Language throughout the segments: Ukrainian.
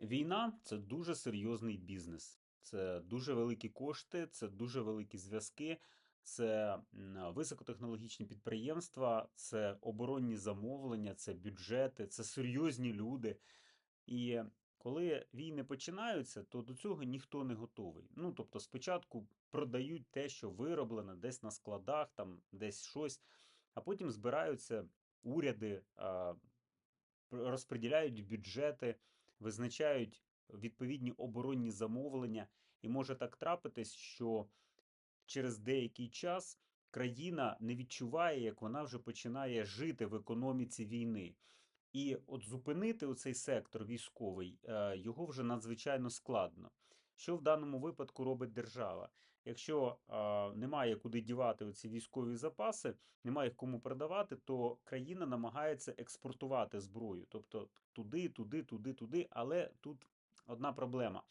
Війна це дуже серйозний бізнес. Це дуже великі кошти, це дуже великі зв'язки, це високотехнологічні підприємства, це оборонні замовлення, це бюджети, це серйозні люди. І коли війни починаються, то до цього ніхто не готовий. Ну, тобто, спочатку продають те, що вироблено десь на складах, там десь щось, а потім збираються уряди, розподіляють бюджети, визначають відповідні оборонні замовлення, і може так трапитись, що через деякий час країна не відчуває, як вона вже починає жити в економіці війни. І от зупинити оцей сектор військовий, е, його вже надзвичайно складно. Що в даному випадку робить держава? Якщо е, немає куди дівати оці військові запаси, немає їх кому продавати, то країна намагається експортувати зброю, тобто туди, туди, туди, туди. Але тут одна проблема.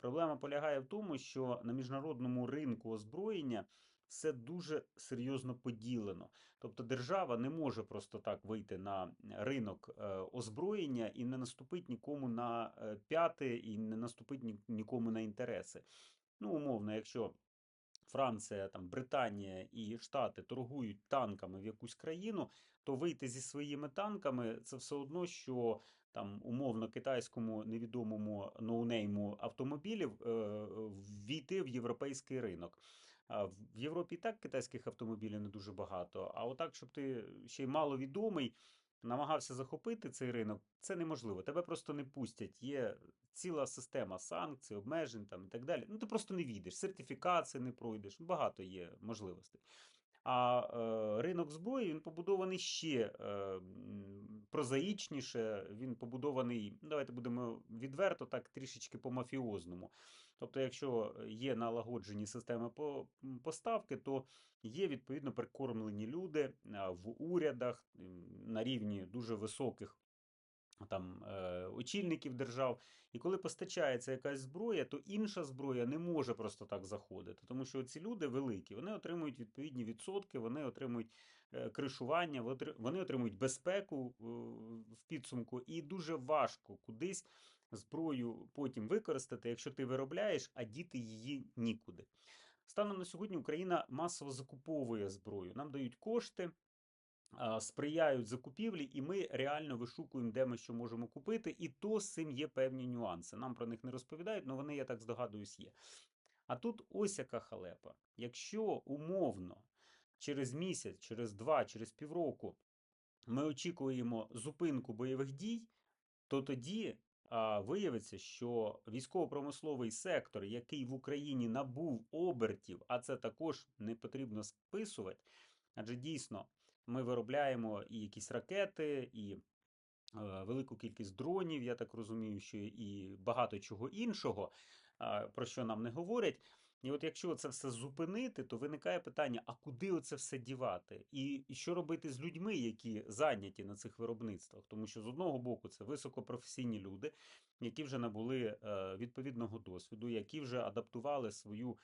Проблема полягає в тому, що на міжнародному ринку озброєння все дуже серйозно поділено. Тобто держава не може просто так вийти на ринок е, озброєння і не наступить нікому на е, п'яти, і не наступить нікому на інтереси. Ну, умовно, якщо Франція, там, Британія і Штати торгують танками в якусь країну, то вийти зі своїми танками це все одно, що там умовно китайському невідомому ноунейму автомобілів е, в європейський ринок. А в Європі і так китайських автомобілів не дуже багато. А отак, щоб ти ще й маловідомий, намагався захопити цей ринок, це неможливо. Тебе просто не пустять. Є ціла система санкцій, обмежень там і так далі. Ну ти просто не війдеш, сертифікації не пройдеш. Багато є можливостей. А е, ринок зброї він побудований ще е, прозаїчніше. Він побудований, давайте будемо відверто, так трішечки по-мафіозному. Тобто, якщо є налагоджені системи поставки, то є відповідно прикормлені люди в урядах на рівні дуже високих там е, очільників держав. І коли постачається якась зброя, то інша зброя не може просто так заходити, тому що ці люди великі, вони отримують відповідні відсотки, вони отримують е, кришування, вони отримують безпеку е, в підсумку, і дуже важко кудись зброю потім використати, якщо ти виробляєш, а діти її нікуди. Станом на сьогодні Україна масово закуповує зброю. Нам дають кошти, сприяють закупівлі, і ми реально вишукуємо, де ми що можемо купити, і то з цим є певні нюанси. Нам про них не розповідають, але вони, я так здогадуюсь, є. А тут ось яка халепа. Якщо умовно через місяць, через два, через півроку ми очікуємо зупинку бойових дій, то тоді виявиться, що військово-промисловий сектор, який в Україні набув обертів, а це також не потрібно списувати, адже дійсно ми виробляємо і якісь ракети, і велику кількість дронів, я так розумію, що і багато чого іншого, про що нам не говорять. І от якщо це все зупинити, то виникає питання: а куди оце все дівати? І, що робити з людьми, які зайняті на цих виробництвах? Тому що з одного боку це високопрофесійні люди, які вже набули е, відповідного досвіду, які вже адаптували свою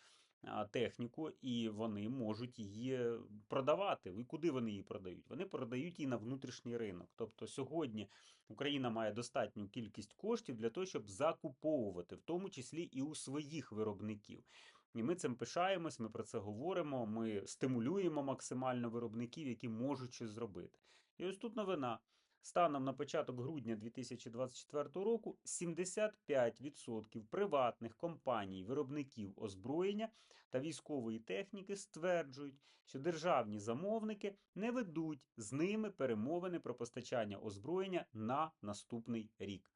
техніку, і вони можуть її продавати. І куди вони її продають? Вони продають її на внутрішній ринок. Тобто сьогодні Україна має достатню кількість коштів для того, щоб закуповувати, в тому числі і у своїх виробників. І ми цим пишаємось, ми про це говоримо, ми стимулюємо максимально виробників, які можуть щось зробити. І ось тут новина. Станом на початок грудня 2024 року 75% приватних компаній, виробників озброєння та військової техніки стверджують, що державні замовники не ведуть з ними перемовини про постачання озброєння на наступний рік.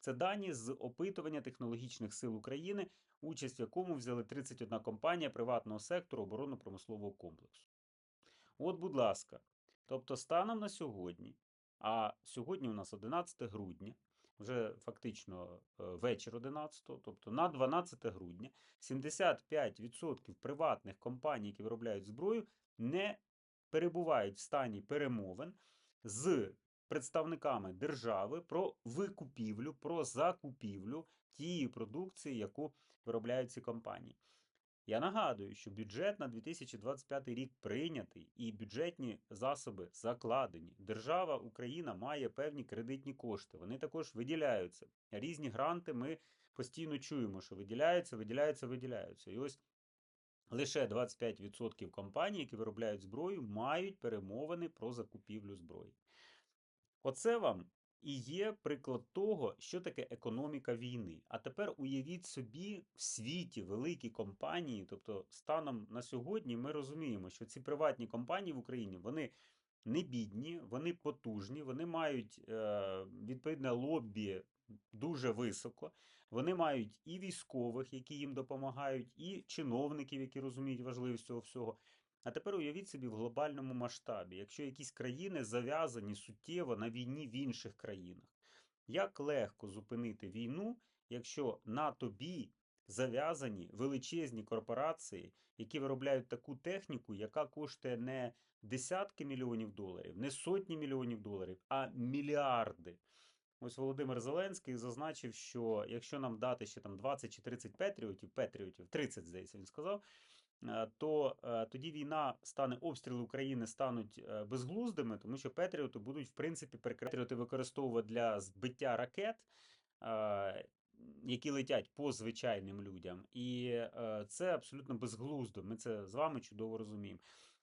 Це дані з опитування технологічних сил України, участь в якому взяли 31 компанія приватного сектору оборонно-промислового комплексу. От, будь ласка, тобто станом на сьогодні, а сьогодні у нас 11 грудня, вже фактично е, вечір 11, тобто на 12 грудня 75% приватних компаній, які виробляють зброю, не перебувають в стані перемовин з представниками держави про викупівлю, про закупівлю тієї продукції, яку виробляють ці компанії. Я нагадую, що бюджет на 2025 рік прийнятий і бюджетні засоби закладені. Держава Україна має певні кредитні кошти. Вони також виділяються. Різні гранти ми постійно чуємо, що виділяються, виділяються, виділяються. І ось лише 25% компаній, які виробляють зброю, мають перемовини про закупівлю зброї. Оце вам і є приклад того, що таке економіка війни. А тепер уявіть собі в світі великі компанії, тобто станом на сьогодні ми розуміємо, що ці приватні компанії в Україні вони не бідні, вони потужні, вони мають е, відповідне лобі дуже високо. Вони мають і військових, які їм допомагають, і чиновників, які розуміють важливість цього всього. А тепер уявіть собі в глобальному масштабі, якщо якісь країни зав'язані суттєво на війні в інших країнах. Як легко зупинити війну, якщо на тобі зав'язані величезні корпорації, які виробляють таку техніку, яка коштує не десятки мільйонів доларів, не сотні мільйонів доларів, а мільярди. Ось Володимир Зеленський зазначив, що якщо нам дати ще там 20 чи 30 патріотів, патріотів, 30, здається, він сказав, то е, тоді війна стане, обстріли України стануть е, безглуздими, тому що Петріоти будуть, в принципі, патріоти використовувати для збиття ракет, е, які летять по звичайним людям. І е, це абсолютно безглуздо. Ми це з вами чудово розуміємо.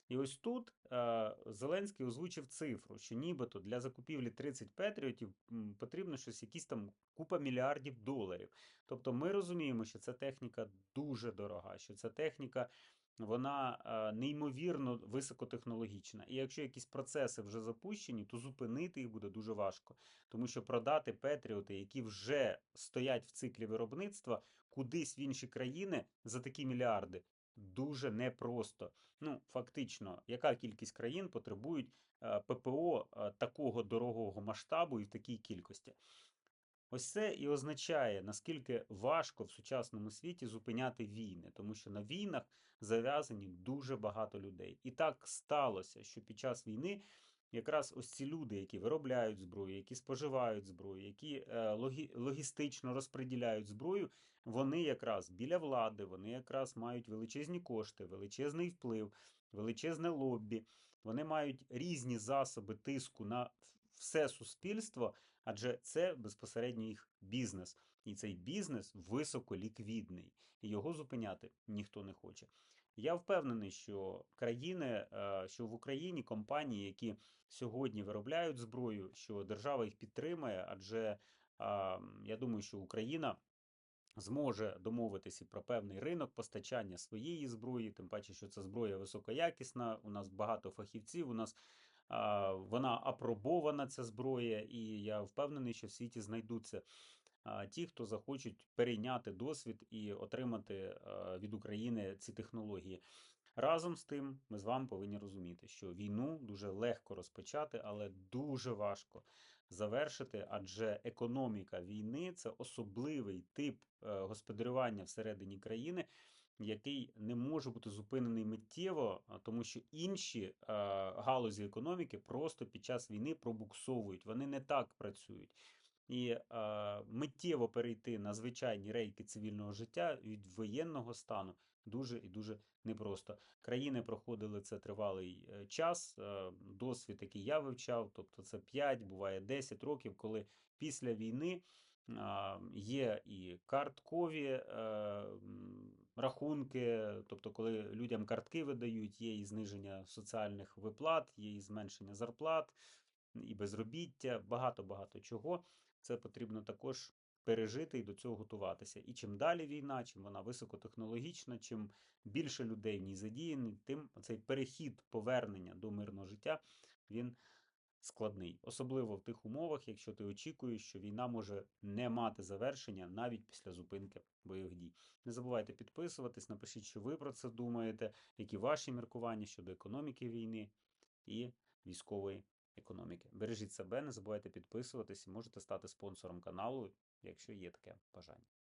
І ось тут е, Зеленський озвучив цифру, що нібито для закупівлі 30 патріотів потрібно щось, якісь там купа мільярдів доларів. Тобто ми розуміємо, що ця техніка дуже дорога, що ця техніка вона е, неймовірно високотехнологічна. І якщо якісь процеси вже запущені, то зупинити їх буде дуже важко. Тому що продати патріоти, які вже стоять в циклі виробництва, кудись в інші країни за такі мільярди. Дуже непросто. Ну, фактично, яка кількість країн потребують е, ППО е, такого дорогого масштабу і в такій кількості? Ось це і означає, наскільки важко в сучасному світі зупиняти війни, тому що на війнах зав'язані дуже багато людей. І так сталося, що під час війни якраз ось ці люди, які виробляють зброю, які споживають зброю, які е, логі, логістично розподіляють зброю, вони якраз біля влади, вони якраз мають величезні кошти, величезний вплив, величезне лоббі. Вони мають різні засоби тиску на все суспільство, адже це безпосередньо їх бізнес. І цей бізнес високоліквідний, і його зупиняти ніхто не хоче. Я впевнений, що країни, е, що в Україні компанії, які сьогодні виробляють зброю, що держава їх підтримає, адже я думаю, що Україна зможе домовитися про певний ринок постачання своєї зброї, тим паче, що ця зброя високоякісна. У нас багато фахівців. У нас вона апробована, ця зброя, і я впевнений, що в світі знайдуться ті, хто захочуть перейняти досвід і отримати від України ці технології. Разом з тим, ми з вами повинні розуміти, що війну дуже легко розпочати, але дуже важко завершити, адже економіка війни це особливий тип е, господарювання всередині країни, який не може бути зупинений миттєво, тому що інші е, галузі економіки просто під час війни пробуксовують, вони не так працюють. І е, миттєво перейти на звичайні рейки цивільного життя від воєнного стану дуже і дуже непросто. Країни проходили це тривалий е, час. Е, досвід, який я вивчав, тобто це 5, буває 10 років, коли після війни є і карткові е, рахунки, тобто, коли людям картки видають, є і зниження соціальних виплат, є і зменшення зарплат, і безробіття, багато-багато чого. Це потрібно також пережити і до цього готуватися. І чим далі війна, чим вона високотехнологічна, чим більше людей в ній задіяні, тим цей перехід повернення до мирного життя він складний. Особливо в тих умовах, якщо ти очікуєш, що війна може не мати завершення навіть після зупинки бойових дій. Не забувайте підписуватись, напишіть, що ви про це думаєте, які ваші міркування щодо економіки війни і військової економіки. Бережіть себе, не забувайте підписуватись і можете стати спонсором каналу, якщо є таке бажання.